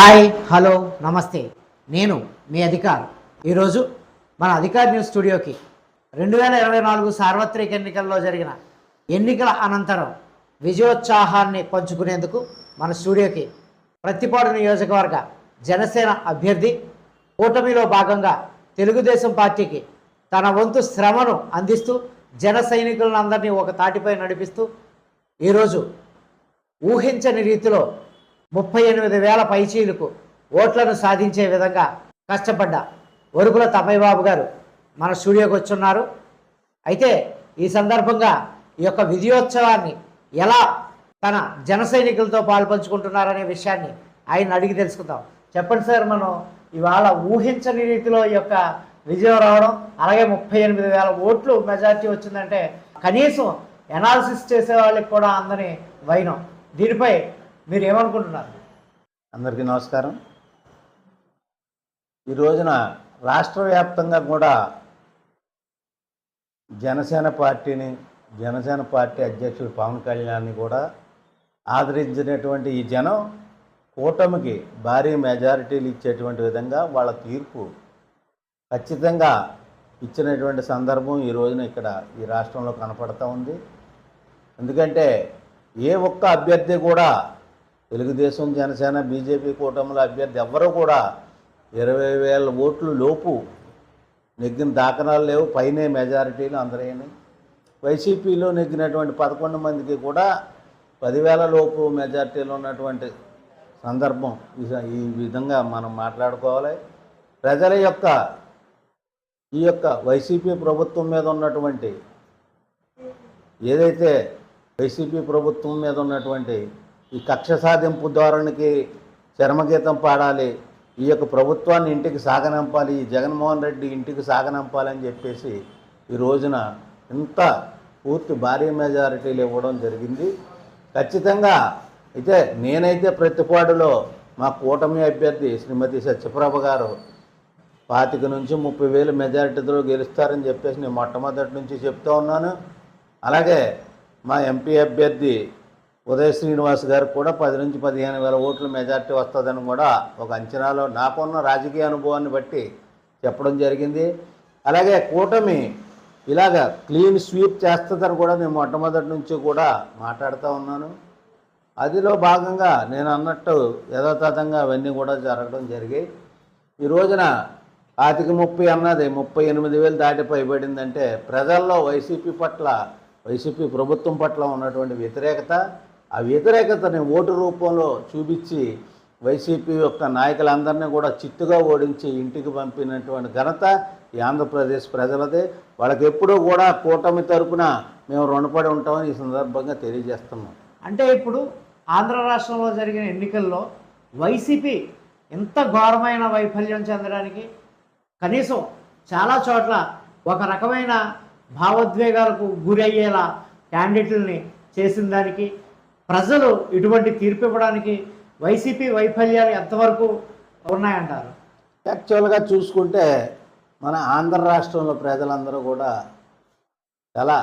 Hi hello నమస్తే. నేను మీ అధికార్. ఈరోజు మన అధికార్ న్యూస్ స్టూడియోకి రెండు వేల ఇరవై నాలుగు సార్వత్రిక ఎన్నికల్లో జరిగిన ఎన్నికల అనంతరం విజయోత్సాహాన్ని పంచుకునేందుకు మన స్టూడియోకి ప్రతిపాడు నియోజకవర్గ జనసేన అభ్యర్థి కూటమిలో భాగంగా తెలుగుదేశం పార్టీకి తన వంతు శ్రమను అందిస్తూ జన సైనికులందరినీ ఒక తాటిపై నడిపిస్తూ ఈరోజు ఊహించని రీతిలో ముప్పై ఎనిమిది వేల పైచీలకు ఓట్లను సాధించే విధంగా కష్టపడ్డ వరుకుల తమ్మయ్య బాబు గారు మన స్టూడియోకి వచ్చున్నారు. అయితే ఈ సందర్భంగా ఈ యొక్క విజయోత్సవాన్ని ఎలా తన జన సైనికులతో పాల్పంచుకుంటున్నారనే విషయాన్ని ఆయన అడిగి తెలుసుకుందాం. చెప్పండి సార్ మనం ఇవాళ ఊహించని రీతిలో ఈ యొక్క విజయం రావడం అలాగే ముప్పై ఎనిమిది వేల ఓట్లు మెజార్టీ వచ్చిందంటే కనీసం ఎనాలిసిస్ చేసే వాళ్ళకి కూడా అందని వైనం. దీనిపై మీరు ఏమనుకుంటున్నారు అందరికీ నమస్కారం. ఈ రోజున రాష్ట్ర వ్యాప్తంగా కూడా జనసేన పార్టీని జనసేన పార్టీ అధ్యక్షుడు పవన్ కళ్యాణ్ని కూడా ఆదరించినటువంటి ఈ జనం కూటమికి భారీ మెజారిటీలు ఇచ్చేటువంటి విధంగా వాళ్ళ తీర్పు ఖచ్చితంగా ఇచ్చినటువంటి సందర్భం ఈ రోజున ఇక్కడ ఈ రాష్ట్రంలో కనపడతా ఉంది. ఎందుకంటే ఏ ఒక్క అభ్యర్థి కూడా తెలుగుదేశం జనసేన బీజేపీ కూటమిలో అభ్యర్థి ఎవ్వరూ కూడా ఇరవై వేల ఓట్లు లోపు నెగ్గిన దాఖనాలు లేవు. పైనే మెజారిటీలు అందరైనాయి వైసీపీలో నెగ్గినటువంటి పదకొండు మందికి కూడా పదివేల లోపు మెజారిటీలు ఉన్నటువంటి సందర్భం ఈ- ఈ విధంగా మనం మాట్లాడుకోవాలి. ప్రజల యొక్క ఈ యొక్క వైసీపీ ప్రభుత్వం మీద ఉన్నటువంటి ఏదైతే వైసీపీ ప్రభుత్వం మీద ఉన్నటువంటి ఈ కక్ష సాధింపు ధోరణికి చర్మగీతం పాడాలి ఈ యొక్క ప్రభుత్వాన్ని ఇంటికి సాగనంపాలి ఈ జగన్మోహన్ రెడ్డి ఇంటికి సాగనంపాలని చెప్పేసి ఈ రోజున ఇంత పూర్తి భారీ మెజారిటీలు ఇవ్వడం జరిగింది. ఖచ్చితంగా అయితే నేనైతే ప్రతిపాడులో మా కూటమి అభ్యర్థి శ్రీమతి సత్యప్రభ గారు పాతిక నుంచి ముప్పై వేలు మెజారిటీతో గెలుస్తారని చెప్పేసి నేను మొట్టమొదటి నుంచి చెప్తూ ఉన్నాను. అలాగే మా ఎంపీ అభ్యర్థి ఉదయ శ్రీనివాస్ గారికి కూడా పది నుంచి పదిహేను వేల ఓట్ల మెజారిటీ వస్తుందని కూడా ఒక అంచనాలో నాకున్న రాజకీయ అనుభవాన్ని బట్టి చెప్పడం జరిగింది. అలాగే కూటమి ఇలాగ క్లీన్ స్వీప్ చేస్తుందని కూడా నేను మొట్టమొదటి నుంచి కూడా మాట్లాడుతూ ఉన్నాను. అదిలో భాగంగా నేను అన్నట్టు యథాతథంగా అవన్నీ కూడా జరగడం జరిగాయి. ఈ రోజున పాతిక ముప్పై అన్నది ముప్పై ఎనిమిది వేలు దాటి పైబడిందంటే ప్రజల్లో వైసీపీ పట్ల వైసీపీ ప్రభుత్వం పట్ల ఉన్నటువంటి వ్యతిరేకత ఆ వ్యతిరేకతని ఓటు రూపంలో చూపించి వైసీపీ యొక్క నాయకులందరినీ కూడా చిత్తుగా ఓడించి ఇంటికి పంపినటువంటి ఘనత ఈ ఆంధ్రప్రదేశ్ ప్రజలదే. వాళ్ళకి ఎప్పుడూ కూడా కూటమి తరపున మేము రుణపడి ఉంటామని ఈ సందర్భంగా తెలియజేస్తున్నాం. అంటే ఇప్పుడు ఆంధ్ర రాష్ట్రంలో జరిగిన ఎన్నికల్లో వైసీపీ ఎంత ఘోరమైన వైఫల్యం చెందడానికి కనీసం చాలా చోట్ల ఒక రకమైన భావోద్వేగాలకు గురి అయ్యేలా క్యాండిడేట్లని చేసిన దానికి ప్రజలు ఇటువంటి తీర్పు ఇవ్వడానికి వైసీపీ వైఫల్యాలు ఎంతవరకు ఉన్నాయంటారు? యాక్చువల్గా చూసుకుంటే మన ఆంధ్ర రాష్ట్రంలో ప్రజలందరూ కూడా చాలా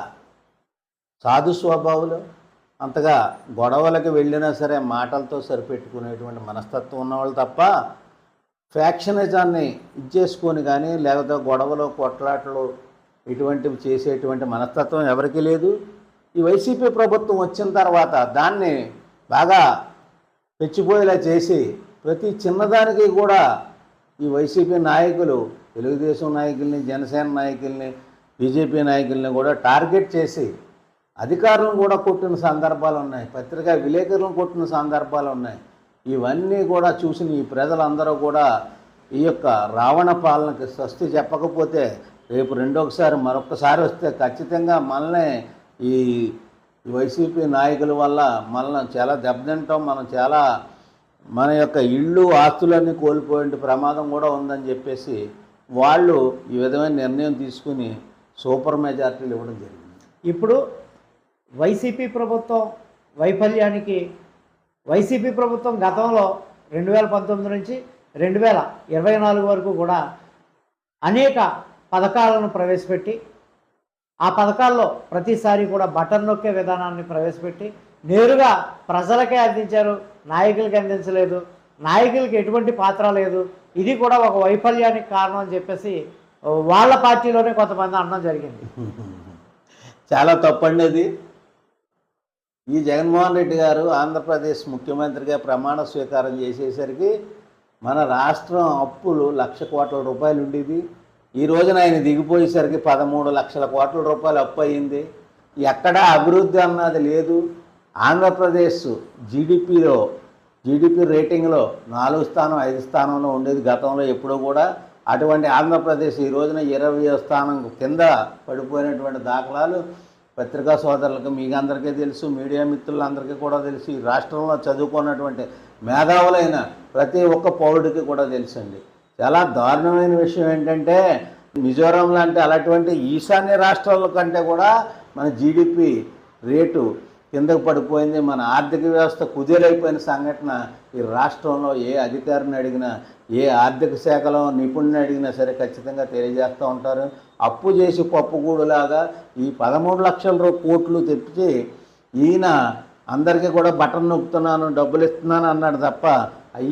సాధు స్వభావులు అంతగా గొడవలకు వెళ్ళినా సరే మాటలతో సరిపెట్టుకునేటువంటి మనస్తత్వం ఉన్నవాళ్ళు తప్ప ఫ్యాక్షనిజాన్ని ఇచ్చేసుకొని కానీ లేకపోతే గొడవలు కొట్లాటలు ఇటువంటివి చేసేటువంటి మనస్తత్వం ఎవరికీ లేదు. ఈ వైసీపీ ప్రభుత్వం వచ్చిన తర్వాత దాన్ని బాగా పెచ్చిపోయేలా చేసి ప్రతి చిన్నదానికి కూడా ఈ వైసీపీ నాయకులు తెలుగుదేశం నాయకుల్ని జనసేన నాయకుల్ని బీజేపీ నాయకుల్ని కూడా టార్గెట్ చేసి అధికారులను కూడా కొట్టిన సందర్భాలు ఉన్నాయి. పత్రికా విలేకరులను కొట్టిన సందర్భాలు ఉన్నాయి. ఇవన్నీ కూడా చూసిన ఈ ప్రజలందరూ కూడా ఈ యొక్క రావణ పాలనకి స్వస్తి చెప్పకపోతే రేపు రెండోసారి మరొకసారి వస్తే ఖచ్చితంగా మనల్ని ఈ వైసీపీ నాయకుల వల్ల మనం చాలా దెబ్బతింటాం మనం చాలా మన యొక్క ఇళ్ళు ఆస్తులన్నీ కోల్పోయే ప్రమాదం కూడా ఉందని చెప్పేసి వాళ్ళు ఈ విధమైన నిర్ణయం తీసుకుని సూపర్ మెజార్టీలు ఇవ్వడం జరిగింది. ఇప్పుడు వైసీపీ ప్రభుత్వం వైఫల్యానికి వైసీపీ ప్రభుత్వం గతంలో రెండు వేల పంతొమ్మిది నుంచి రెండు వేల ఇరవై నాలుగు వరకు కూడా అనేక పథకాలను ప్రవేశపెట్టి ఆ పథకాల్లో ప్రతిసారి కూడా బటన్ నొక్కే విధానాన్ని ప్రవేశపెట్టి నేరుగా ప్రజలకే అందించారు నాయకులకి అందించలేదు నాయకులకి ఎటువంటి పాత్ర లేదు. ఇది కూడా ఒక వైఫల్యానికి కారణం అని చెప్పేసి వాళ్ళ పార్టీలోనే కొంతమంది అనడం జరిగింది. చాలా తప్పండి అది ఈ జగన్మోహన్ రెడ్డి గారు ఆంధ్రప్రదేశ్ ముఖ్యమంత్రిగా ప్రమాణ స్వీకారం చేసేసరికి మన రాష్ట్రం అప్పులు లక్ష కోట్ల రూపాయలు ఉండేది ఈ రోజున ఆయన దిగిపోయేసరికి పదమూడు లక్షల కోట్ల రూపాయలు అప్పు అయింది. ఎక్కడా అభివృద్ధి అన్నది లేదు. ఆంధ్రప్రదేశ్ జీడిపిలో జీడిపి రేటింగ్లో నాలుగు స్థానం ఐదు స్థానంలో ఉండేది గతంలో ఎప్పుడూ కూడా. అటువంటి ఆంధ్రప్రదేశ్ ఈ రోజున ఇరవై స్థానం కింద పడిపోయినటువంటి దాఖలాలు పత్రికా సోదరులకు మీకు అందరికీ తెలుసు మీడియా మిత్రులందరికీ కూడా తెలుసు. ఈ రాష్ట్రంలో చదువుకున్నటువంటి మేధావులైన ప్రతి ఒక్క పౌరుడికి కూడా తెలుసండి. చాలా దారుణమైన విషయం ఏంటంటే మిజోరాం లాంటి అలాంటి ఈశాన్య రాష్ట్రాల కంటే కూడా మన జీడిపి రేటు కిందకు పడిపోయింది. మన ఆర్థిక వ్యవస్థ కుదేలైపోయిన సంఘటన ఈ రాష్ట్రంలో ఏ అధికారిని అడిగినా ఏ ఆర్థిక శాఖలో నిపుణుని అడిగినా సరే ఖచ్చితంగా తెలియజేస్తూ ఉంటారు. అప్పు చేసి పప్పుగూడులాగా ఈ పదమూడు లక్షల కోట్లు తెప్పించి ఈయన అందరికీ కూడా బటన్ నొక్కుతున్నాను డబ్బులు ఇస్తున్నాను అన్నాడు తప్ప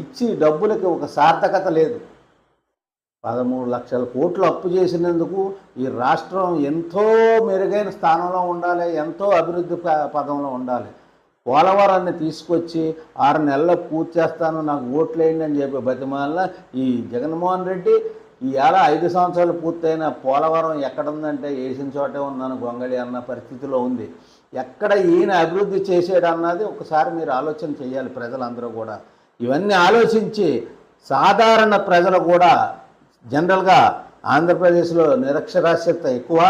ఇచ్చి డబ్బులకి ఒక సార్థకత లేదు. పదమూడు లక్షల కోట్లు అప్పు చేసినందుకు ఈ రాష్ట్రం ఎంతో మెరుగైన స్థానంలో ఉండాలి ఎంతో అభివృద్ధి ప- పదంలో ఉండాలి. పోలవరాన్ని తీసుకొచ్చి ఆరు నెలల్లో పూర్తి చేస్తాను నాకు ఓట్లేయండి అని చెప్పి బతిమాల ఈ జగన్మోహన్ రెడ్డి ఈ ఏడ ఐదు సంవత్సరాలు పూర్తయిన పోలవరం ఎక్కడుందంటే వేసిన చోటే ఉన్నాను గొంగళి అన్న పరిస్థితిలో ఉంది. ఎక్కడ ఈయన అభివృద్ధి చేసాడు ఒకసారి మీరు ఆలోచన చేయాలి ప్రజలందరూ కూడా. ఇవన్నీ ఆలోచించి సాధారణ ప్రజలు కూడా జనరల్గా ఆంధ్రప్రదేశ్లో నిరక్షరాస్యత ఎక్కువ.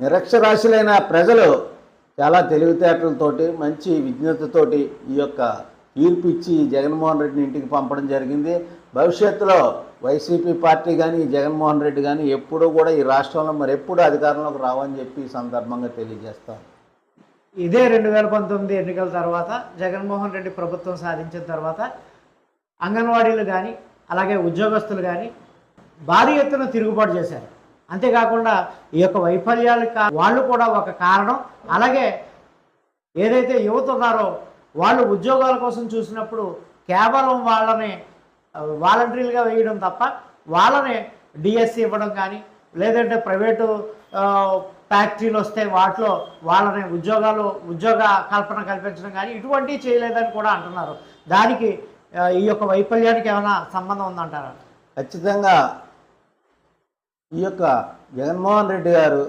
నిరక్షరాస్యులైన ప్రజలు చాలా తెలివితేటలతోటి మంచి విజ్ఞతతోటి ఈ యొక్క తీర్పు ఇచ్చి జగన్మోహన్ రెడ్డిని ఇంటికి పంపడం జరిగింది. భవిష్యత్తులో వైసీపీ పార్టీ కానీ జగన్మోహన్ రెడ్డి కానీ ఎప్పుడూ కూడా ఈ రాష్ట్రంలో మరి ఎప్పుడు అధికారంలోకి రావని చెప్పి సందర్భంగా తెలియజేస్తాం. ఇదే రెండు వేల పంతొమ్మిది ఎన్నికల తర్వాత జగన్మోహన్ రెడ్డి ప్రభుత్వం సాధించిన తర్వాత అంగన్వాడీలు కానీ అలాగే ఉద్యోగస్తులు కానీ భారీ ఎత్తున తిరుగుబాటు చేశారు. అంతేకాకుండా ఈ యొక్క వైఫల్యాలకు కా- వాళ్ళు కూడా ఒక కారణం. అలాగే ఏదైతే యువత ఉన్నారో వాళ్ళు ఉద్యోగాల కోసం చూసినప్పుడు కేవలం వాళ్ళని ఆ, వేయడం తప్ప వాళ్ళని డిఎస్సి ఇవ్వడం కానీ లేదంటే ప్రైవేటు ఫ్యాక్టరీలు వస్తే వాటిలో వాళ్ళని ఉద్యోగాలు ఉద్యోగ కల్పన కల్పించడం కానీ ఇటువంటివి చేయలేదని కూడా అంటున్నారు. దానికి ఈ యొక్క వైఫల్యానికి ఏమైనా సంబంధం ఉందంటారా? ఖచ్చితంగా ఈ యొక్క జగన్మోహన్ రెడ్డి గారు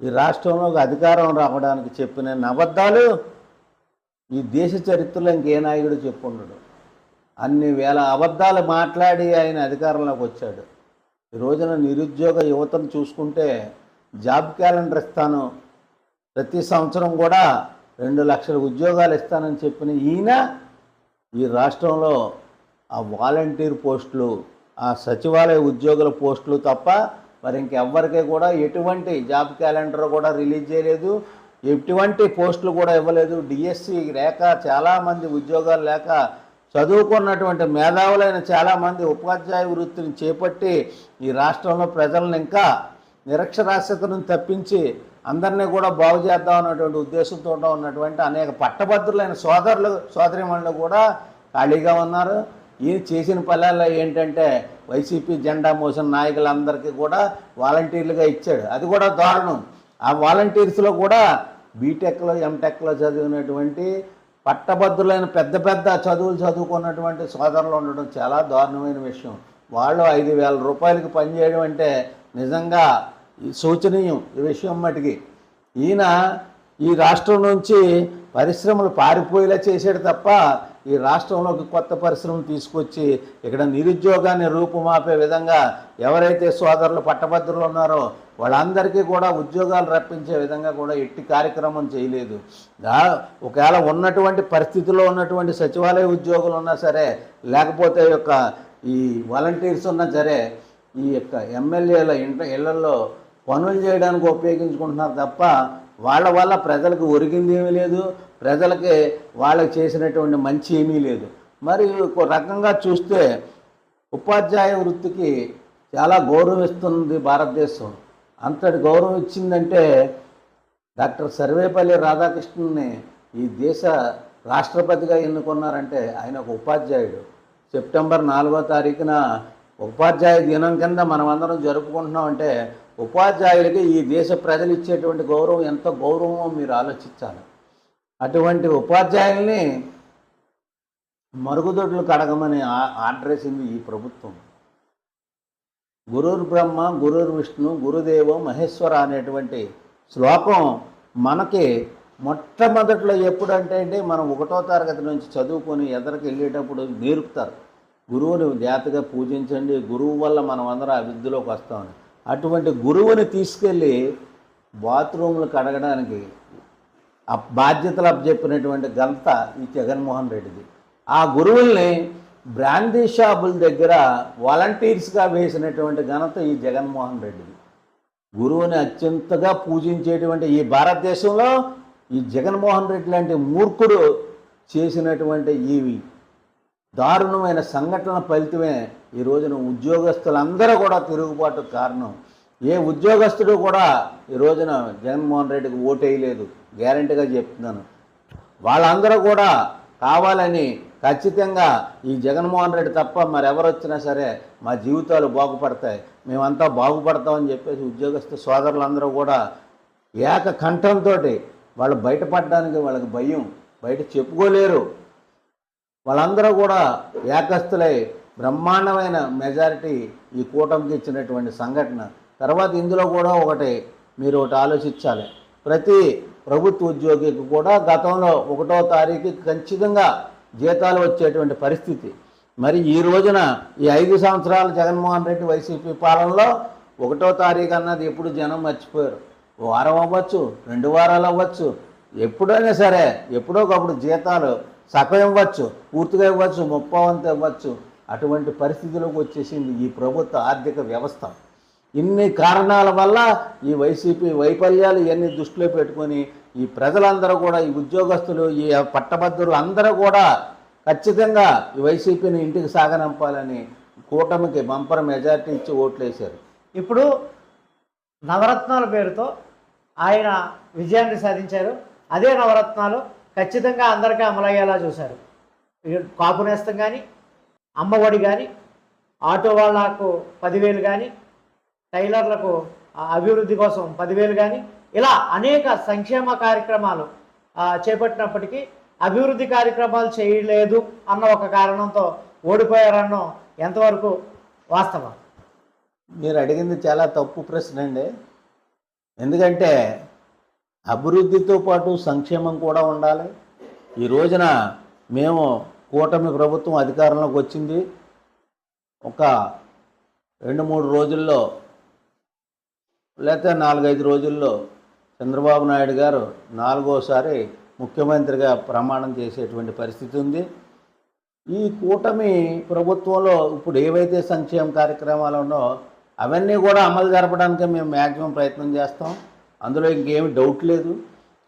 ఈ రాష్ట్రంలోకి అధికారం రావడానికి చెప్పిన అబద్ధాలు ఈ దేశ చరిత్రలో ఇంకే నాయకుడు చెప్పుండడు. అన్ని వేల అబద్ధాలు మాట్లాడి ఆయన అధికారంలోకి వచ్చాడు. ఈ రోజున నిరుద్యోగ యువతను చూసుకుంటే జాబ్ క్యాలెండర్ ఇస్తాను. ప్రతి సంవత్సరం కూడా రెండు లక్షల ఉద్యోగాలు ఇస్తానని చెప్పిన ఈయన ఈ రాష్ట్రంలో ఆ వాలంటీర్ పోస్టులు ఆ సచివాలయ ఉద్యోగుల పోస్టులు తప్ప మరి ఇంకెవ్వరికి కూడా ఎటువంటి జాబ్ క్యాలెండర్ కూడా రిలీజ్ చేయలేదు. ఎటువంటి పోస్టులు కూడా ఇవ్వలేదు. డిఎస్సి లేక చాలామంది ఉద్యోగాలు లేక చదువుకున్నటువంటి మేధావులైన చాలామంది ఉపాధ్యాయ వృత్తిని చేపట్టి ఈ రాష్ట్రంలో ప్రజలను ఇంకా నిరక్షరాస్యతను తప్పించి అందరినీ కూడా బాగు చేద్దాం అన్నటువంటి ఉద్దేశంతో ఉన్నటువంటి అనేక పట్టభద్రులైన సోదరులు సోదరిమణులు కూడా ఖాళీగా ఉన్నారు. ఈయన చేసిన పల్లెల్లో ఏంటంటే వైసీపీ జెండా మోసిన నాయకులందరికీ కూడా వాలంటీర్లుగా ఇచ్చాడు. అది కూడా దారుణం. ఆ వాలంటీర్స్లో కూడా బీటెక్లో ఎంటెక్లో చదివినటువంటి పట్టభద్రులైన పెద్ద పెద్ద చదువులు చదువుకున్నటువంటి సోదరులు ఉండడం చాలా దారుణమైన విషయం. వాళ్ళు ఐదు వేల రూపాయలకి పనిచేయడం అంటే నిజంగా శోచనీయం ఈ విషయం మటుకి. ఈయన ఈ రాష్ట్రం నుంచి పరిశ్రమలు పారిపోయేలా చేసాడు తప్ప ఈ రాష్ట్రంలోకి కొత్త పరిశ్రమలు తీసుకొచ్చి ఇక్కడ నిరుద్యోగాన్ని రూపుమాపే విధంగా ఎవరైతే సోదరులు పట్టభద్రులు ఉన్నారో వాళ్ళందరికీ కూడా ఉద్యోగాలు రప్పించే విధంగా కూడా ఎట్టి కార్యక్రమం చేయలేదు. ఒకవేళ ఉన్నటువంటి పరిస్థితిలో ఉన్నటువంటి సచివాలయ ఉద్యోగులు ఉన్నా సరే లేకపోతే ఈ యొక్క ఈ వాలంటీర్స్ ఉన్నా సరే ఈ యొక్క ఎమ్మెల్యేల ఇంట ఇళ్ళలో పనులు చేయడానికి ఉపయోగించుకుంటున్నారు తప్ప వాళ్ళ వల్ల ప్రజలకు ఒరిగింది ఏమీ లేదు ప్రజలకి వాళ్ళకి చేసినటువంటి మంచి ఏమీ లేదు. మరి ఒక రకంగా చూస్తే ఉపాధ్యాయ వృత్తికి చాలా గౌరవం ఇస్తుంది భారతదేశం. అంతటి గౌరవం ఇచ్చిందంటే డాక్టర్ సర్వేపల్లి రాధాకృష్ణుని ఈ దేశ రాష్ట్రపతిగా ఎన్నుకున్నారంటే ఆయన ఒక ఉపాధ్యాయుడు. సెప్టెంబర్ నాలుగో తారీఖున ఉపాధ్యాయ దినం కింద మనమందరం జరుపుకుంటున్నామంటే ఉపాధ్యాయులకి ఈ దేశ ప్రజలు ఇచ్చేటువంటి గౌరవం ఎంత గౌరవమో మీరు ఆలోచించాలి. అటువంటి ఉపాధ్యాయుల్ని మరుగుదొడ్లు కడగమని ఆర్డర్ వేసింది ఈ ప్రభుత్వం. గురుర్ బ్రహ్మ గురుర్ విష్ణు గురుదేవ మహేశ్వర అనేటువంటి శ్లోకం మనకి మొట్టమొదట్లో ఎప్పుడంటే అంటే మనం ఒకటో తరగతి నుంచి చదువుకొని ఎదరికి వెళ్ళేటప్పుడు నేర్పుతారు. గురువుని జాతగా పూజించండి. గురువు వల్ల మనం అందరం ఆ విద్యలోకి వస్తామని. అటువంటి గురువుని తీసుకెళ్ళి బాత్రూమ్లు కడగడానికి ఆ బాధ్యతలు అప్పచెప్పినటువంటి ఘనత ఈ జగన్మోహన్ రెడ్డిది. ఆ గురువుల్ని బ్రాందీ షాపుల దగ్గర వాలంటీర్స్గా వేసినటువంటి ఘనత ఈ జగన్మోహన్ రెడ్డిది. గురువుని అత్యంతగా పూజించేటువంటి ఈ భారతదేశంలో ఈ జగన్మోహన్ రెడ్డి లాంటి మూర్ఖుడు చేసినటువంటి ఈ దారుణమైన సంఘటన ఫలితమే ఈ రోజున ఉద్యోగస్తులందరూ కూడా తిరుగుబాటు కారణం. ఏ ఉద్యోగస్తుడు కూడా ఈ రోజున జగన్మోహన్ రెడ్డికి ఓటేయలేదు. గ్యారంటీగా చెప్తున్నాను. వాళ్ళందరూ కూడా కావాలని ఖచ్చితంగా ఈ జగన్మోహన్ రెడ్డి తప్ప మరెవరు వచ్చినా సరే మా జీవితాలు బాగుపడతాయి. మేమంతా బాగుపడతామని చెప్పేసి ఉద్యోగస్తు సోదరులందరూ కూడా ఏక కంఠంతో వాళ్ళు బయటపడడానికి వాళ్ళకి భయం. బయట చెప్పుకోలేరు. వాళ్ళందరూ కూడా ఏకస్తులై బ్రహ్మాండమైన మెజారిటీ ఈ కూటమికి ఇచ్చినటువంటి సంఘటన. తర్వాత ఇందులో కూడా ఒకటి మీరు ఒకటి ఆలోచించాలి. ప్రతి ప్రభుత్వ ఉద్యోగికి కూడా గతంలో ఒకటో తారీఖు ఖచ్చితంగా జీతాలు వచ్చేటువంటి పరిస్థితి. మరి ఈ రోజున ఈ ఐదు సంవత్సరాల జగన్మోహన్ రెడ్డి వైసీపీ పాలనలో ఒకటో తారీఖు అన్నది ఎప్పుడు జనం మర్చిపోయారు. వారం అవ్వచ్చు రెండు వారాలు అవ్వచ్చు ఎప్పుడైనా సరే ఎప్పుడో ఒకప్పుడు జీతాలు సగం ఇవ్వచ్చు పూర్తిగా ఇవ్వచ్చు ముప్పావంత ఇవ్వచ్చు. అటువంటి పరిస్థితిలోకి వచ్చేసింది ఈ ప్రభుత్వ ఆర్థిక వ్యవస్థ. ఇన్ని కారణాల వల్ల ఈ వైసీపీ వైఫల్యాలు ఇవన్నీ దృష్టిలో పెట్టుకొని ఈ ప్రజలందరూ కూడా ఈ ఉద్యోగస్తులు ఈ పట్టభద్రులు అందరూ కూడా ఖచ్చితంగా ఈ వైసీపీని ఇంటికి సాగనంపాలని కూటమికి బంపర్ మెజారిటీ ఇచ్చి ఓట్లు వేశారు ఇప్పుడు నవరత్నాల పేరుతో ఆయన విజయాన్ని సాధించారు. అదే నవరత్నాలు ఖచ్చితంగా అందరికీ అమలయ్యేలా చూశారు. కాపు నేస్తం కానీ అమ్మఒడి కానీ ఆటో వాళ్ళకు పదివేలు కానీ టైలర్లకు ఆ, అభివృద్ధి కోసం పదివేలు కానీ ఇలా అనేక సంక్షేమ కార్యక్రమాలు చేపట్టినప్పటికీ అభివృద్ధి కార్యక్రమాలు చేయలేదు అన్న ఒక కారణంతో ఓడిపోయారన్నో ఎంతవరకు వాస్తవం? మీరు అడిగింది చాలా తప్పు ప్రశ్న అండి. ఎందుకంటే అభివృద్ధితో పాటు సంక్షేమం కూడా ఉండాలి. ఈ రోజున మేము కూటమి ప్రభుత్వం అధికారంలోకి వచ్చింది. ఒక రెండు మూడు రోజుల్లో లేకపోతే నాలుగైదు రోజుల్లో చంద్రబాబు నాయుడు గారు నాలుగోసారి ముఖ్యమంత్రిగా ప్రమాణం చేసేటువంటి పరిస్థితి ఉంది. ఈ కూటమి ప్రభుత్వంలో ఇప్పుడు ఏవైతే సంక్షేమ కార్యక్రమాలు ఉన్నో అవన్నీ కూడా అమలు జరపడానికి మేము మ్యాక్సిమం ప్రయత్నం చేస్తాం. అందులో ఇంకేమి డౌట్ లేదు.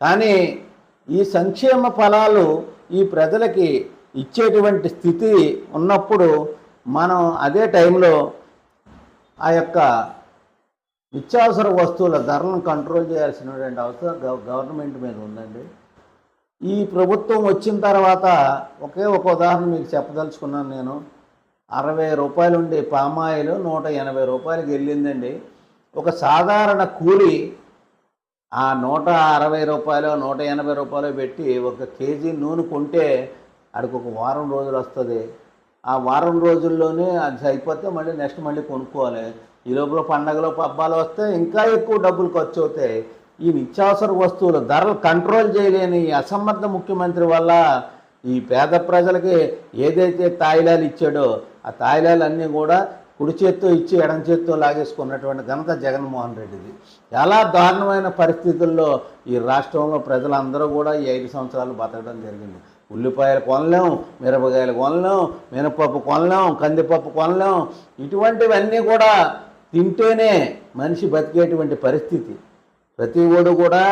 కానీ ఈ సంక్షేమ ఫలాలు ఈ ప్రజలకి ఇచ్చేటువంటి స్థితి ఉన్నప్పుడు మనం అదే టైంలో ఆ యొక్క నిత్యావసర వస్తువుల ధరలను కంట్రోల్ చేయాల్సినటువంటి అవసరం గవర్నమెంట్ మీద ఉందండి. ఈ ప్రభుత్వం వచ్చిన తర్వాత ఒకే ఒక ఉదాహరణ మీకు చెప్పదలుచుకున్నాను నేను. అరవై రూపాయలు ఉండే పామాయిల్ నూట ఎనభై రూపాయలకి వెళ్ళిందండి. ఒక సాధారణ కూలి ఆ నూట అరవై రూపాయలు నూట ఎనభై రూపాయలు పెట్టి ఒక కేజీ నూనె కొంటే అక్కడికి ఒక వారం రోజులు వస్తుంది. ఆ వారం రోజుల్లోనే అది అయిపోతే మళ్ళీ నెక్స్ట్ మళ్ళీ కొనుక్కోవాలి. ఈ లోపల పండగలు పబ్బాలు వస్తే ఇంకా ఎక్కువ డబ్బులు ఖర్చు అవుతాయి ఈ నిత్యావసర వస్తువుల ధరలు కంట్రోల్ చేయలేని ఈ అసమర్థ ముఖ్యమంత్రి వల్ల ఈ పేద ప్రజలకి ఏదైతే తాయిలాలు ఇచ్చాడో ఆ తాయిలాలు అన్నీ కూడా కుడి చేత్తో ఇచ్చి ఎడం చేత్తో లాగేసుకున్నటువంటి ఘనత జగన్మోహన్ రెడ్డిది. చాలా దారుణమైన పరిస్థితుల్లో ఈ రాష్ట్రంలో ప్రజలందరూ కూడా ఈ ఐదు సంవత్సరాలు బతకడం జరిగింది. ఉల్లిపాయలు కొనలేం మిరపకాయలు కొనలేం మినపప్పు కొనలేం కందిపప్పు కొనలేం. ఇటువంటివన్నీ కూడా తింటేనే మనిషి బతికేటువంటి పరిస్థితి. ప్రతి ఓడు కూడా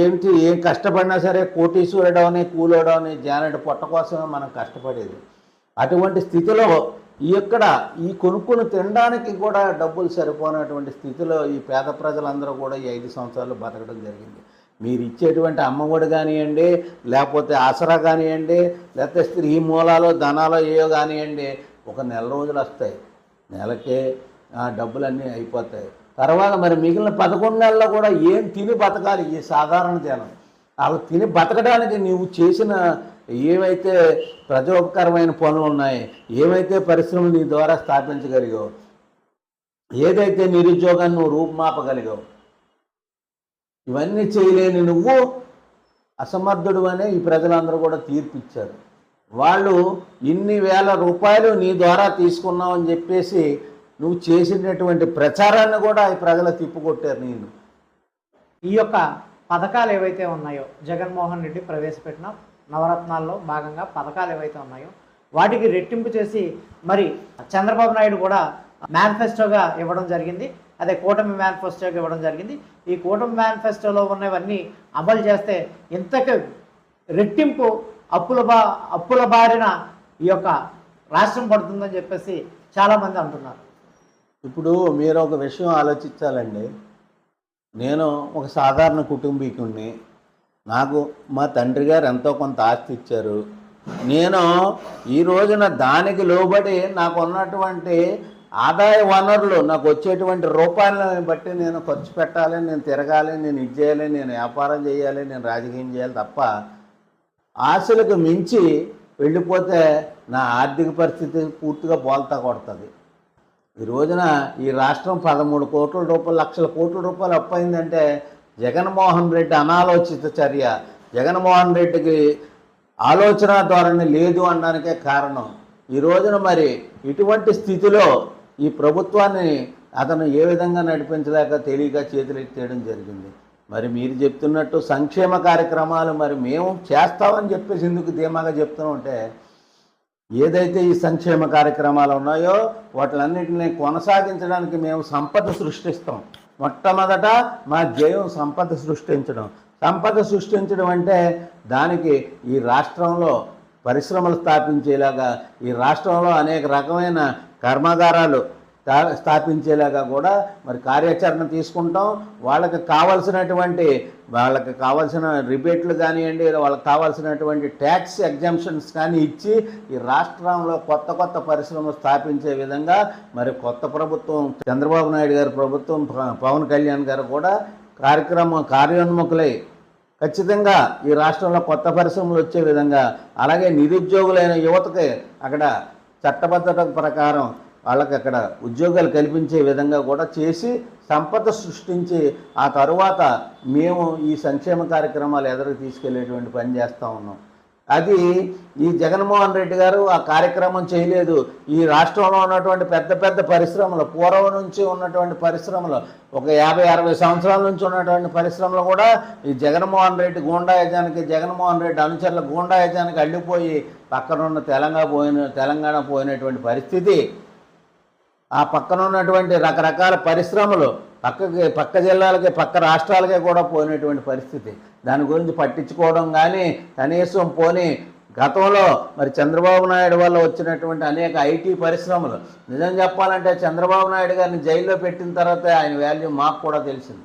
ఏంటి ఏం కష్టపడినా సరే కోటీశ్వరుడవని కూలోడవని జానెడు పొట్ట కోసమే మనం కష్టపడేది. అటువంటి స్థితిలో ఈ ఇక్కడ ఈ కొనుక్కుని తినడానికి కూడా డబ్బులు సరిపోనటువంటి స్థితిలో ఈ పేద ప్రజలందరూ కూడా ఈ ఐదు సంవత్సరాలు బతకడం జరిగింది. మీరు ఇచ్చేటువంటి అమ్మఒడి కానివ్వండి లేకపోతే ఆసరా కానివ్వండి లేకపోతే స్త్రీ మూలాలు ధనాలు ఏవో కానివ్వండి ఒక నెల రోజులు వస్తాయి. నెలకే డబ్బులన్నీ అయిపోతాయి. తర్వాత మరి మిగిలిన పదకొండు నెలల్లో కూడా ఏం తిని బతకాలి ఈ సాధారణ జనం? అలా తిని బతకడానికి నువ్వు చేసిన ఏవైతే ప్రజోపకరమైన పనులు ఉన్నాయి ఏవైతే పరిశ్రమలు నీ ద్వారా స్థాపించగలిగావు ఏదైతే నిరుద్యోగాన్ని నువ్వు రూపుమాపగలిగావు ఇవన్నీ చేయలేని నువ్వు అసమర్థుడు అనే ఈ ప్రజలందరూ కూడా తీర్పిచ్చారు. వాళ్ళు ఇన్ని వేల రూపాయలు నీ ద్వారా తీసుకున్నావు అని చెప్పేసి నువ్వు చేసినటువంటి ప్రచారాన్ని కూడా ఈ ప్రజలు తిప్పుకొట్టారు నేను ఈ యొక్క పథకాలు ఏవైతే ఉన్నాయో జగన్మోహన్ రెడ్డి ప్రవేశపెట్టిన నవరత్నాల్లో భాగంగా పథకాలు ఏవైతే ఉన్నాయో వాటికి రెట్టింపు చేసి మరి చంద్రబాబు నాయుడు కూడా మేనిఫెస్టోగా ఇవ్వడం జరిగింది. అదే కూటమి మేనిఫెస్టోకి ఇవ్వడం జరిగింది. ఈ కూటమి మేనిఫెస్టోలో ఉన్నవన్నీ అమలు చేస్తే ఇంతకు రెట్టింపు అప్పుల బా అప్పుల బారిన ఈ యొక్క రాష్ట్రం పడుతుందని చెప్పేసి చాలామంది అంటున్నారు. ఇప్పుడు మీరు ఒక విషయం ఆలోచించాలండి. నేను ఒక సాధారణ కుటుంబీకుణ్ణి నాకు మా తండ్రి గారు ఎంతో కొంత ఆస్తి ఇచ్చారు. నేను ఈ రోజున దానికి లోబడి నాకున్నటువంటి ఆదాయ వనరులు నాకు వచ్చేటువంటి రూపాయలను బట్టి నేను ఖర్చు పెట్టాలి నేను తిరగాలి నేను ఇది చేయాలి నేను వ్యాపారం చేయాలి నేను రాజకీయం చేయాలి తప్ప ఆశలకు మించి వెళ్ళిపోతే నా ఆర్థిక పరిస్థితి పూర్తిగా బోల్తా కొడుతుంది. ఈ రోజున ఈ రాష్ట్రం పదమూడు కోట్ల రూపాయలు లక్షల కోట్ల రూపాయలు అప్పయిందంటే జగన్మోహన్ రెడ్డి అనాలోచిత చర్య. జగన్మోహన్ రెడ్డికి ఆలోచన ధోరణి లేదు అనడానికే కారణం. ఈ రోజున మరి ఇటువంటి స్థితిలో ఈ ప్రభుత్వాన్ని అతను ఏ విధంగా నడిపించలేక తెలియక చేతులెత్తేయడం జరిగింది. మరి మీరు చెప్తున్నట్టు సంక్షేమ కార్యక్రమాలు మరి మేము చేస్తామని చెప్పేసి ఎందుకు ధీమాగా చెప్తున్నాం అంటే ఏదైతే ఈ సంక్షేమ కార్యక్రమాలు ఉన్నాయో వాటిలన్నింటినీ కొనసాగించడానికి మేము సంపద సృష్టిస్తాం. మొట్టమొదట మా జయం సంపద సృష్టించడం. సంపద సృష్టించడం అంటే దానికి ఈ రాష్ట్రంలో పరిశ్రమలు స్థాపించేలాగా ఈ రాష్ట్రంలో అనేక రకమైన కర్మాగారాలు స్థాపించేలాగా కూడా మరి కార్యాచరణ తీసుకుంటాం. వాళ్ళకి కావాల్సినటువంటి వాళ్ళకి కావాల్సిన రిబేట్లు కానివ్వండి వాళ్ళకి కావాల్సినటువంటి ట్యాక్స్ ఎగ్జామ్షన్స్ కానీ ఇచ్చి ఈ రాష్ట్రంలో కొత్త కొత్త పరిశ్రమలు స్థాపించే విధంగా మరి కొత్త ప్రభుత్వం చంద్రబాబు నాయుడు గారి ప్రభుత్వం ప- పవన్ కళ్యాణ్ గారు కూడా కార్యక్రమం కార్యోన్ముఖులై ఖచ్చితంగా ఈ రాష్ట్రంలో కొత్త పరిశ్రమలు వచ్చే విధంగా అలాగే నిరుద్యోగులైన యువతకి అక్కడ చట్టబద్ధత ప్రకారం వాళ్ళకి అక్కడ ఉద్యోగాలు కల్పించే విధంగా కూడా చేసి సంపద సృష్టించి ఆ తరువాత మేము ఈ సంక్షేమ కార్యక్రమాలు ఎదురు తీసుకెళ్ళేటువంటి పని చేస్తూ ఉన్నాం. అది ఈ జగన్మోహన్ రెడ్డి గారు ఆ కార్యక్రమం చేయలేదు. ఈ రాష్ట్రంలో ఉన్నటువంటి పెద్ద పెద్ద పరిశ్రమలు పూర్వం నుంచి ఉన్నటువంటి పరిశ్రమలు ఒక యాభై అరవై సంవత్సరాల నుంచి ఉన్నటువంటి పరిశ్రమలు కూడా ఈ జగన్మోహన్ రెడ్డి గూండాయజానికి జగన్మోహన్ రెడ్డి అనుచరుల గూండాయజానికి అల్లిపోయి పక్కనున్న తెలంగాణ పోయిన తెలంగాణ పోయినటువంటి పరిస్థితి. ఆ పక్కన ఉన్నటువంటి రకరకాల పరిశ్రమలు పక్కకి పక్క జిల్లాలకి పక్క రాష్ట్రాలకే కూడా పోయినటువంటి పరిస్థితి. దాని గురించి పట్టించుకోవడం కానీ కనీసం పోని గతంలో మరి చంద్రబాబు నాయుడు వల్ల వచ్చినటువంటి అనేక ఐటీ పరిశ్రమలు. నిజం చెప్పాలంటే చంద్రబాబు నాయుడు గారిని జైల్లో పెట్టిన తర్వాత ఆయన వాల్యూ మాకు కూడా తెలిసింది.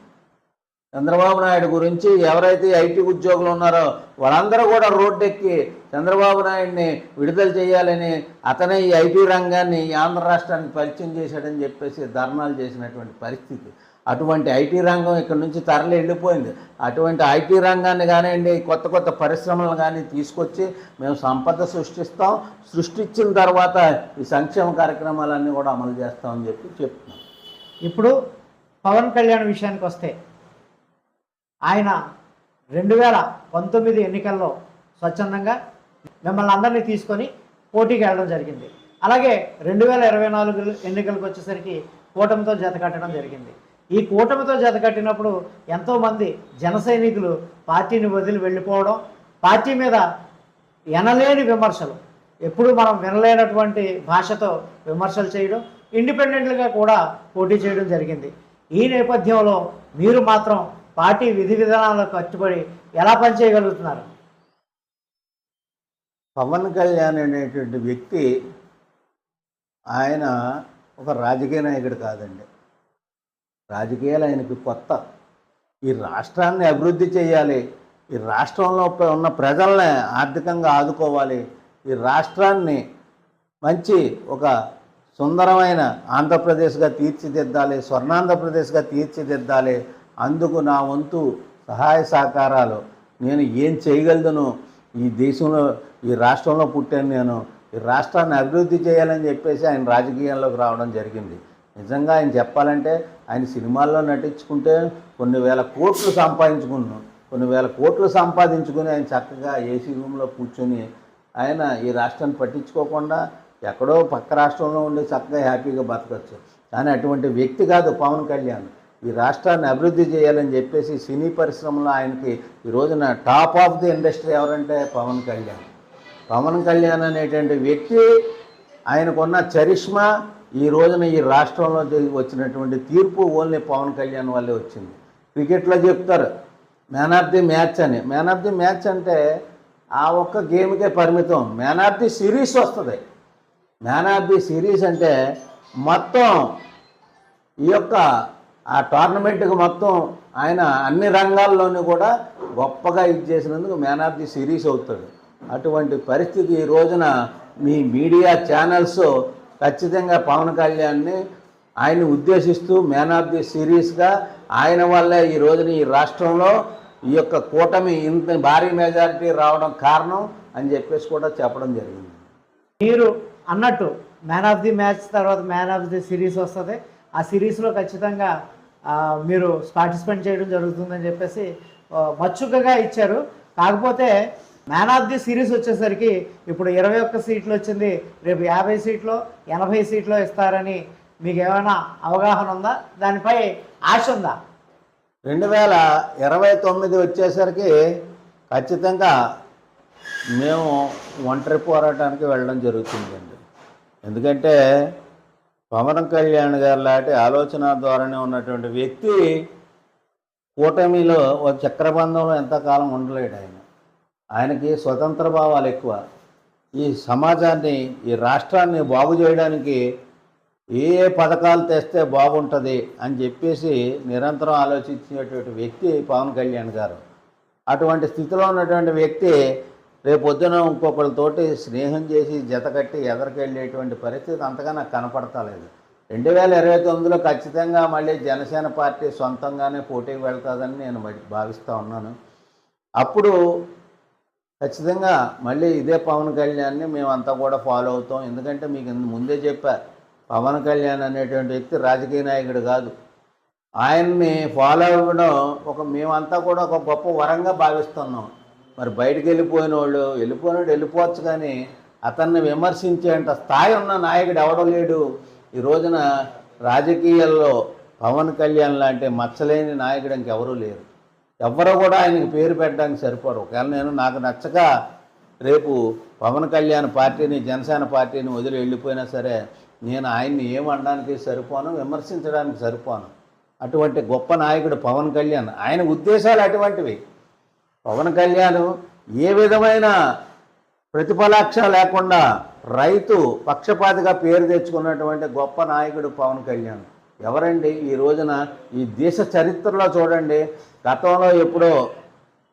చంద్రబాబు నాయుడు గురించి ఎవరైతే ఐటీ ఉద్యోగులు ఉన్నారో వాళ్ళందరూ కూడా రోడ్డెక్కి చంద్రబాబు నాయుడిని విడుదల చేయాలని అతనే ఈ ఐటీ రంగాన్ని ఆంధ్ర రాష్ట్రానికి పరిచయం చేశాడని చెప్పేసి ధర్నాలు చేసినటువంటి పరిస్థితి. అటువంటి ఐటీ రంగం ఇక్కడ నుంచి తరలి వెళ్ళిపోయింది. అటువంటి ఐటీ రంగాన్ని కానివ్వండి కొత్త కొత్త పరిశ్రమలను కానీ తీసుకొచ్చి మేము సంపద సృష్టిస్తాం. సృష్టించిన తర్వాత ఈ సంక్షేమ కార్యక్రమాలన్నీ కూడా అమలు చేస్తామని చెప్పి చెప్తున్నాం. ఇప్పుడు పవన్ కళ్యాణ్ విషయానికి వస్తే ఆయన రెండు వేల పంతొమ్మిది ఎన్నికల్లో స్వచ్ఛందంగా మిమ్మల్ని అందరినీ తీసుకొని పోటీకి వెళ్ళడం జరిగింది. అలాగే రెండు వేల ఇరవై నాలుగు ఎన్నికలకు వచ్చేసరికి కూటమితో జత కట్టడం జరిగింది. ఈ కూటమితో జత కట్టినప్పుడు ఎంతోమంది జన సైనికులు పార్టీని వదిలి వెళ్ళిపోవడం పార్టీ మీద ఎనలేని విమర్శలు. ఎప్పుడు మనం వినలేనటువంటి భాషతో విమర్శలు చేయడం ఇండిపెండెంట్గా కూడా పోటీ చేయడం జరిగింది. ఈ నేపథ్యంలో మీరు మాత్రం పార్టీ విధి విధానాలకు కట్టుబడి ఎలా పనిచేయగలుగుతున్నారు? పవన్ కళ్యాణ్ అనేటువంటి వ్యక్తి ఆయన ఒక రాజకీయ నాయకుడు కాదండి. రాజకీయాలు ఆయనకి కొత్త. ఈ రాష్ట్రాన్ని అభివృద్ధి చేయాలి ఈ రాష్ట్రంలో ఉన్న ప్రజల్ని ఆర్థికంగా ఆదుకోవాలి ఈ రాష్ట్రాన్ని మంచి ఒక సుందరమైన ఆంధ్రప్రదేశ్గా తీర్చిదిద్దాలి స్వర్ణాంధ్రప్రదేశ్గా తీర్చిదిద్దాలి. అందుకు నా వంతు సహాయ సహకారాలు. నేను ఏం చేయగలను? ఈ దేశంలో ఈ రాష్ట్రంలో పుట్టాను నేను. ఈ రాష్ట్రాన్ని అభివృద్ధి చేయాలని చెప్పేసి ఆయన రాజకీయాల్లోకి రావడం జరిగింది. నిజంగా ఆయన చెప్పాలంటే ఆయన సినిమాల్లో నటించుకుంటే కొన్ని వేల కోట్లు సంపాదించుకున్నాం కొన్ని వేల కోట్లు సంపాదించుకుని ఆయన చక్కగా ఏసీ రూమ్లో కూర్చొని ఆయన ఈ రాష్ట్రాన్ని పట్టించుకోకుండా ఎక్కడో పక్క రాష్ట్రంలో ఉండి చక్కగా హ్యాపీగా బతకచ్చు. కానీ అటువంటి వ్యక్తి కాదు పవన్ కళ్యాణ్. ఈ రాష్ట్రాన్ని అభివృద్ధి చేయాలని చెప్పేసి సినీ పరిశ్రమలో ఆయనకి ఈ రోజున టాప్ ఆఫ్ ది ఇండస్ట్రీ ఎవరంటే పవన్ కళ్యాణ్. పవన్ కళ్యాణ్ అనేటువంటి వ్యక్తి ఆయనకున్న చరిష్మా ఈ రోజున ఈ రాష్ట్రంలో జరిగి వచ్చినటువంటి తీర్పు ఓన్లీ పవన్ కళ్యాణ్ వల్లే వచ్చింది. క్రికెట్లో చెప్తారు మ్యాన్ ఆఫ్ ది మ్యాచ్ అని. మ్యాన్ ఆఫ్ ది మ్యాచ్ అంటే ఆ ఒక్క గేమ్కే పరిమితం. మ్యాన్ ఆఫ్ ది సిరీస్ వస్తుంది. మ్యాన్ ఆఫ్ ది సిరీస్ అంటే మొత్తం ఈ యొక్క ఆ టోర్నమెంట్కి మొత్తం ఆయన అన్ని రంగాల్లోనూ కూడా గొప్పగా ఇది చేసినందుకు మ్యాన్ ఆఫ్ ది సిరీస్ అవుతాడు. అటువంటి పరిస్థితి ఈ రోజున మీ మీడియా ఛానల్స్ ఖచ్చితంగా పవన్ కళ్యాణ్ని ఆయన్ని ఉద్దేశిస్తూ మ్యాన్ ఆఫ్ ది సిరీస్గా ఆయన వల్లే ఈ రోజున ఈ రాష్ట్రంలో ఈ యొక్క కూటమి ఇంత భారీ మెజారిటీ రావడం కారణం అని చెప్పేసి కూడా చెప్పడం జరిగింది. మీరు అన్నట్టు మ్యాన్ ఆఫ్ ది మ్యాచ్ తర్వాత మ్యాన్ ఆఫ్ ది సిరీస్ వస్తుంది. ఆ సిరీస్లో ఖచ్చితంగా మీరు పార్టిసిపేట్ చేయడం జరుగుతుందని చెప్పేసి మచ్చుకగా ఇచ్చారు. కాకపోతే మ్యాన్ ఆఫ్ ది సిరీస్ వచ్చేసరికి ఇప్పుడు ఇరవై ఒక్క సీట్లు వచ్చింది. రేపు యాభై సీట్లు ఎనభై సీట్లు ఇస్తారని మీకు ఏమైనా అవగాహన ఉందా? దానిపై ఆశ ఉందా? రెండు వేల ఇరవై తొమ్మిది వచ్చేసరికి ఖచ్చితంగా మేము ఒంటరి పోరాటానికి వెళ్ళడం జరుగుతుందండి. ఎందుకంటే పవన్ కళ్యాణ్ గారు లాంటి ఆలోచన ద్వారానే ఉన్నటువంటి వ్యక్తి కూటమిలో ఒక చక్రబంధంలో ఎంతకాలం ఉండలేడు ఆయన. ఆయనకి స్వతంత్ర భావాలు ఎక్కువ. ఈ సమాజాన్ని ఈ రాష్ట్రాన్ని బాగు చేయడానికి ఏ ఏ పథకాలు తెస్తే బాగుంటుంది అని చెప్పేసి నిరంతరం ఆలోచించేటువంటి వ్యక్తి పవన్ కళ్యాణ్ గారు. అటువంటి స్థితిలో ఉన్నటువంటి వ్యక్తి రేపొద్దున ఇంకొకరితోటి స్నేహం చేసి జతకట్టి ఎదరికెళ్ళేటువంటి పరిస్థితి అంతగా నాకు కనపడతలేదు. రెండు వేల ఇరవై తొమ్మిదిలో ఖచ్చితంగా మళ్ళీ జనసేన పార్టీ సొంతంగానే పోటీకి వెళ్తుందని నేను భావిస్తూ ఉన్నాను. అప్పుడు ఖచ్చితంగా మళ్ళీ ఇదే పవన్ కళ్యాణ్ని మేమంతా కూడా ఫాలో అవుతాం. ఎందుకంటే మీకు ఇంత ముందే చెప్పా పవన్ కళ్యాణ్ అనేటువంటి వ్యక్తి రాజకీయ నాయకుడు కాదు. ఆయన్ని ఫాలో అవ్వడం ఒక మేమంతా కూడా ఒక గొప్ప వరంగా భావిస్తున్నాం. మరి బయటికి వెళ్ళిపోయిన వాళ్ళు వెళ్ళిపోయినాడు వెళ్ళిపోవచ్చు కానీ అతన్ని విమర్శించేంత స్థాయి ఉన్న నాయకుడు ఎవడం లేడు. ఈ రోజున రాజకీయాల్లో పవన్ కళ్యాణ్ లాంటి మచ్చలేని నాయకుడు ఇంకెవరూ లేరు. ఎవ్వరూ కూడా ఆయనకి పేరు పెట్టడానికి సరిపోరు. ఒకవేళ నేను నాకు నచ్చక రేపు పవన్ కళ్యాణ్ పార్టీని జనసేన పార్టీని వదిలి వెళ్ళిపోయినా సరే నేను ఆయన్ని ఏమనడానికి సరిపోను విమర్శించడానికి సరిపోను. అటువంటి గొప్ప నాయకుడు పవన్ కళ్యాణ్. ఆయన ఉద్దేశాలు అటువంటివి. పవన్ కళ్యాణ్ ఏ విధమైన ప్రతిఫలాక్ష లేకుండా రైతు పక్షపాతిగా పేరు తెచ్చుకున్నటువంటి గొప్ప నాయకుడు పవన్ కళ్యాణ్. ఎవరండి? ఈ రోజున ఈ దేశ చరిత్రలో చూడండి గతంలో ఎప్పుడో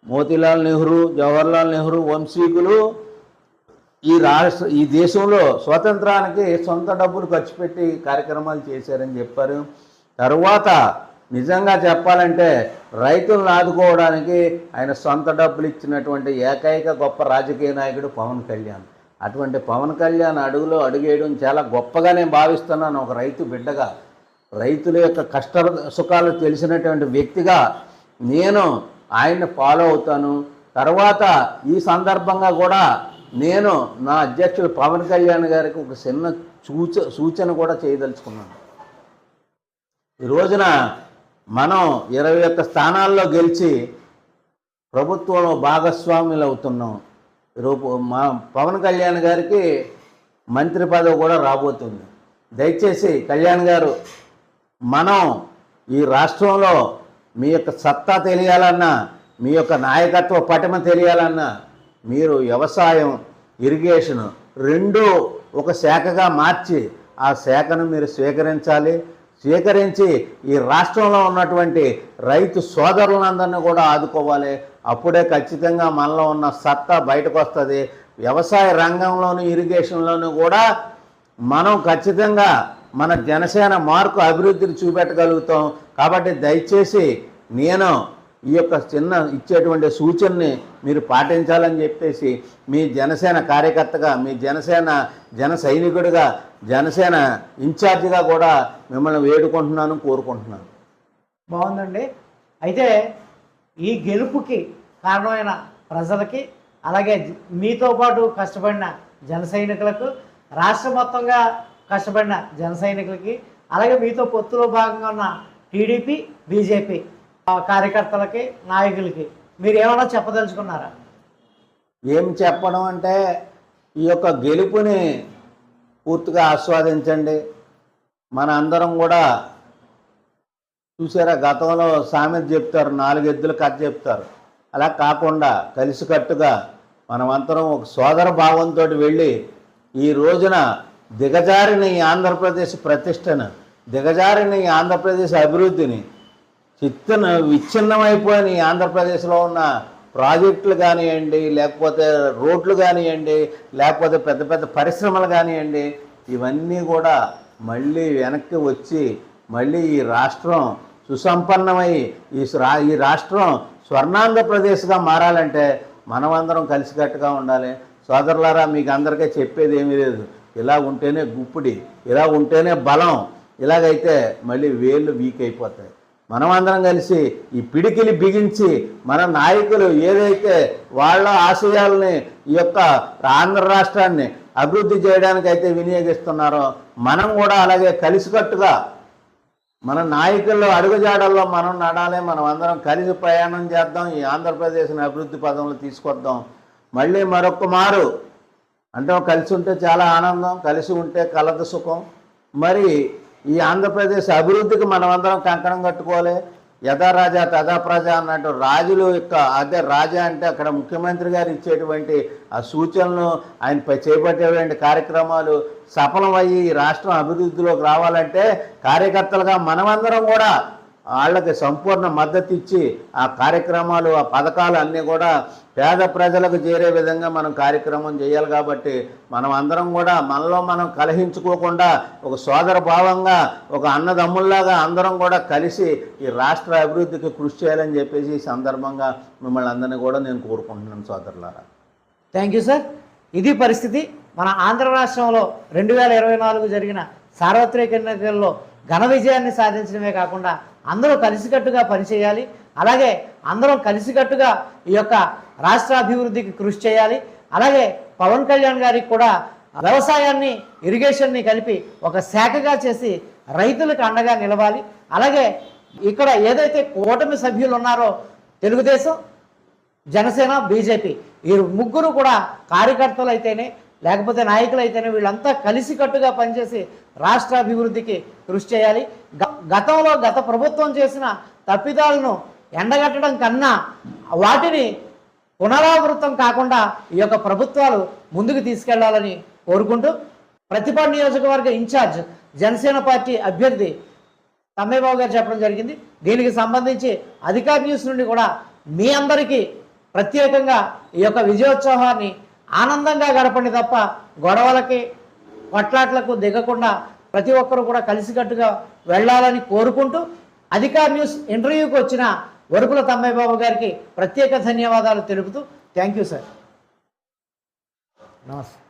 మోతీలాల్ నెహ్రూ జవహర్లాల్ నెహ్రూ వంశీకులు ఈ రాష్ట్ర ఈ దేశంలో స్వతంత్రానికి సొంత డబ్బులు ఖర్చు పెట్టి కార్యక్రమాలు చేశారని చెప్పారు. తరువాత నిజంగా చెప్పాలంటే రైతులను ఆదుకోవడానికి ఆయన సొంత డబ్బులు ఇచ్చినటువంటి ఏకైక గొప్ప రాజకీయ నాయకుడు పవన్ కళ్యాణ్. అటువంటి పవన్ కళ్యాణ్ అడుగులో అడుగేయడం చాలా గొప్పగా నేను భావిస్తున్నాను. ఒక రైతు బిడ్డగా రైతుల యొక్క కష్ట సుఖాలు తెలిసినటువంటి వ్యక్తిగా నేను ఆయన్ని ఫాలో అవుతాను. తర్వాత ఈ సందర్భంగా కూడా నేను నా అధ్యక్షుడు పవన్ కళ్యాణ్ గారికి ఒక చిన్న సూచ సూచన కూడా చేయదలుచుకున్నాను. ఈ రోజున మనం ఇరవై ఒక్క స్థానాల్లో గెలిచి ప్రభుత్వంలో భాగస్వాములు అవుతున్నాం. రూపు మా పవన్ కళ్యాణ్ గారికి మంత్రి పదవి కూడా రాబోతుంది. దయచేసి కళ్యాణ్ గారు మనం ఈ రాష్ట్రంలో మీ యొక్క సత్తా తెలియాలన్నా మీ యొక్క నాయకత్వ పటిమ తెలియాలన్నా మీరు వ్యవసాయం ఇరిగేషన్ రెండు ఒక శాఖగా మార్చి ఆ శాఖను మీరు స్వీకరించాలి. స్వీకరించి ఈ రాష్ట్రంలో ఉన్నటువంటి రైతు సోదరులందరినీ కూడా ఆదుకోవాలి. అప్పుడే ఖచ్చితంగా మనలో ఉన్న సత్తా బయటకు వస్తుంది వ్యవసాయ రంగంలోను ఇరిగేషన్లోను కూడా మనం ఖచ్చితంగా మన జనసేన మార్కు అభివృద్ధిని చూపెట్టగలుగుతాం. కాబట్టి దయచేసి నేను ఈ యొక్క చిన్న ఇచ్చేటువంటి సూచనని మీరు పాటించాలని చెప్పేసి మీ జనసేన కార్యకర్తగా మీ జనసేన జన సైనికుడిగా జనసేన ఇన్ఛార్జిగా కూడా మిమ్మల్ని వేడుకుంటున్నాను కోరుకుంటున్నాను. బాగుందండి. అయితే ఈ గెలుపుకి కారణమైన ప్రజలకి అలాగే మీతో పాటు కష్టపడిన జన సైనికులకు రాష్ట్ర మొత్తంగా కష్టపడిన జన సైనికులకి అలాగే మీతో పొత్తులో భాగంగా ఉన్న టీడీపీ బీజేపీ కార్యకర్తలకి నాయకులకి మీరు ఏమైనా చెప్పదలుచుకున్నారా? ఏం చెప్పడం అంటే ఈ యొక్క గెలుపుని పూర్తిగా ఆస్వాదించండి. మన అందరం కూడా చూసారా గతంలో సామెత చెప్తారు నాలుగు ఎద్దులు కథ చెప్తారు. అలా కాకుండా కలిసికట్టుగా మనమంతరం ఒక సోదర భావంతో వెళ్ళి ఈ రోజున దిగజారిన ఈ ఆంధ్రప్రదేశ్ ప్రతిష్టను దిగజారిన ఈ ఆంధ్రప్రదేశ్ అభివృద్ధిని చిత్తన విచ్ఛిన్నమైపోయిన ఈ ఆంధ్రప్రదేశ్లో ఉన్న ప్రాజెక్టులు కానివ్వండి లేకపోతే రోడ్లు కానివ్వండి లేకపోతే పెద్ద పెద్ద పరిశ్రమలు కానివ్వండి ఇవన్నీ కూడా మళ్ళీ వెనక్కి వచ్చి మళ్ళీ ఈ రాష్ట్రం సుసంపన్నమై ఈ రా ఈ రాష్ట్రం స్వర్ణాంధ్రప్రదేశ్గా మారాలంటే మనమందరం కలిసికట్టుగా ఉండాలి. సోదరులారా మీకు అందరికీ చెప్పేది ఏమీ లేదు. ఇలా ఉంటేనే గుప్పిడి ఇలా ఉంటేనే బలం ఇలాగైతే మళ్ళీ వేళ్ళు వీక్ అయిపోతాయి. మనమందరం కలిసి ఈ పిడికిలి బిగించి మన నాయకులు ఏదైతే వాళ్ళ ఆశయాలని ఈ యొక్క ఆంధ్ర రాష్ట్రాన్ని అభివృద్ధి చేయడానికి అయితే వినియోగిస్తున్నారో మనం కూడా అలాగే కలిసికట్టుగా మన నాయకుల్లో అడుగుజాడల్లో మనం నడాలి మనం అందరం కలిసి ప్రయాణం చేద్దాం ఈ ఆంధ్రప్రదేశ్ని అభివృద్ధి పదంలో తీసుకొద్దాం. మళ్ళీ మరొక మారు అంటే కలిసి ఉంటే చాలా ఆనందం కలిసి ఉంటే కలద సుఖం. మరి ఈ ఆంధ్రప్రదేశ్ అభివృద్ధికి మనమందరం కంకణం కట్టుకోవాలి. యథా రాజా తథా ప్రజ అన్నట్టు రాజులు యొక్క అదే రాజా అంటే అక్కడ ముఖ్యమంత్రి గారు ఇచ్చేటువంటి ఆ సూచనలు ఆయన చేపట్టేటువంటి కార్యక్రమాలు సఫలమయ్యి ఈ రాష్ట్రం అభివృద్ధిలోకి రావాలంటే కార్యకర్తలుగా మనమందరం కూడా వాళ్ళకి సంపూర్ణ మద్దతు ఇచ్చి ఆ కార్యక్రమాలు ఆ పథకాలు అన్నీ కూడా పేద ప్రజలకు చేరే విధంగా మనం కార్యక్రమం చేయాలి కాబట్టి మనం అందరం కూడా మనలో మనం కలహించుకోకుండా ఒక సోదర భావంగా ఒక అన్నదమ్ముల్లాగా అందరం కూడా కలిసి ఈ రాష్ట్ర అభివృద్ధికి కృషి చేయాలని చెప్పేసి ఈ సందర్భంగా మిమ్మల్ని అందరినీ కూడా నేను కోరుకుంటున్నాను సోదరులారా. థ్యాంక్ యూ సార్ ఇది పరిస్థితి. మన ఆంధ్ర రాష్ట్రంలో రెండు వేల ఇరవై నాలుగు జరిగిన సార్వత్రిక ఎన్నికల్లో ఘన విజయాన్ని సాధించడమే కాకుండా అందరూ కలిసికట్టుగా పనిచేయాలి. అలాగే అందరం కలిసికట్టుగా ఈ యొక్క రాష్ట్రాభివృద్ధికి కృషి చేయాలి. అలాగే పవన్ కళ్యాణ్ గారికి కూడా వ్యవసాయాన్ని ఇరిగేషన్ని కలిపి ఒక శాఖగా చేసి రైతులకు అండగా నిలవాలి. అలాగే ఇక్కడ ఏదైతే కూటమి సభ్యులు ఉన్నారో తెలుగుదేశం జనసేన బీజేపీ ఈ ముగ్గురు కూడా కార్యకర్తలు అయితేనే లేకపోతే నాయకులు అయితేనే వీళ్ళంతా కలిసికట్టుగా పనిచేసి రాష్ట్ర అభివృద్ధికి కృషి చేయాలి. గ- గతంలో గత ప్రభుత్వం చేసిన తప్పిదాలను ఎండగట్టడం కన్నా వాటిని పునరావృతం కాకుండా ఈ యొక్క ప్రభుత్వాలు ముందుకు తీసుకెళ్ళాలని కోరుకుంటూ ప్రతిపాడు నియోజకవర్గ ఇన్ఛార్జ్ జనసేన పార్టీ అభ్యర్థి తమ్మయ్యబాబు గారు చెప్పడం జరిగింది. దీనికి సంబంధించి అధికార న్యూస్ నుండి కూడా మీ అందరికీ ప్రత్యేకంగా ఈ యొక్క విజయోత్సవాన్ని ఆనందంగా గడపండి తప్ప గొడవలకి కొట్లాట్లకు దిగకుండా ప్రతి ఒక్కరూ కూడా కలిసికట్టుగా వెళ్ళాలని కోరుకుంటూ అధికార న్యూస్ ఇంటర్వ్యూకి వచ్చిన వరుపుల తమ్మయ్య బాబు గారికి ప్రత్యేక ధన్యవాదాలు తెలుపుతూ థ్యాంక్ యూ సార్. నమస్తే.